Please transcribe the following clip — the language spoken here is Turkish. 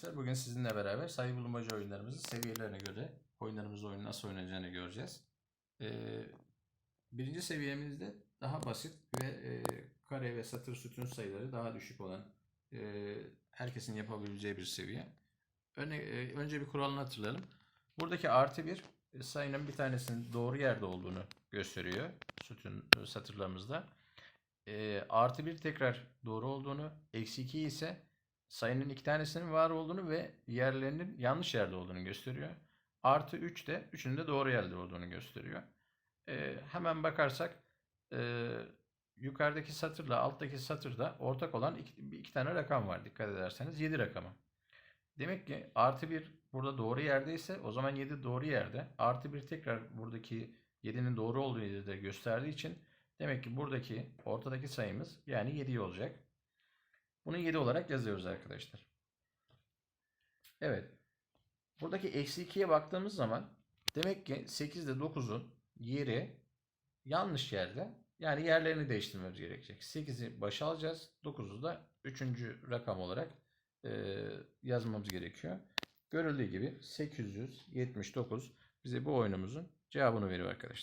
arkadaşlar. Bugün sizinle beraber sayı bulmaca oyunlarımızın seviyelerine göre oyunlarımız oyunu nasıl oynanacağını göreceğiz. Ee, birinci seviyemizde daha basit ve e, kare ve satır sütun sayıları daha düşük olan e, herkesin yapabileceği bir seviye. Öne, e, önce bir kuralını hatırlayalım. Buradaki artı bir e, sayının bir tanesinin doğru yerde olduğunu gösteriyor sütun e, satırlarımızda. E, artı bir tekrar doğru olduğunu, eksi 2 ise sayının iki tanesinin var olduğunu ve yerlerinin yanlış yerde olduğunu gösteriyor. Artı 3 de üçünün de doğru yerde olduğunu gösteriyor. Ee, hemen bakarsak e, yukarıdaki satırla alttaki satırda ortak olan iki, iki tane rakam var dikkat ederseniz 7 rakamı. Demek ki artı 1 burada doğru yerdeyse o zaman 7 doğru yerde. Artı 1 tekrar buradaki 7'nin doğru olduğu yeri de gösterdiği için demek ki buradaki ortadaki sayımız yani 7 olacak. Bunu 7 olarak yazıyoruz arkadaşlar. Evet. Buradaki eksi 2'ye baktığımız zaman demek ki 8 ile 9'un yeri yanlış yerde. Yani yerlerini değiştirmemiz gerekecek. 8'i başa alacağız. 9'u da 3. rakam olarak e, yazmamız gerekiyor. Görüldüğü gibi 879 bize bu oyunumuzun cevabını veriyor arkadaşlar.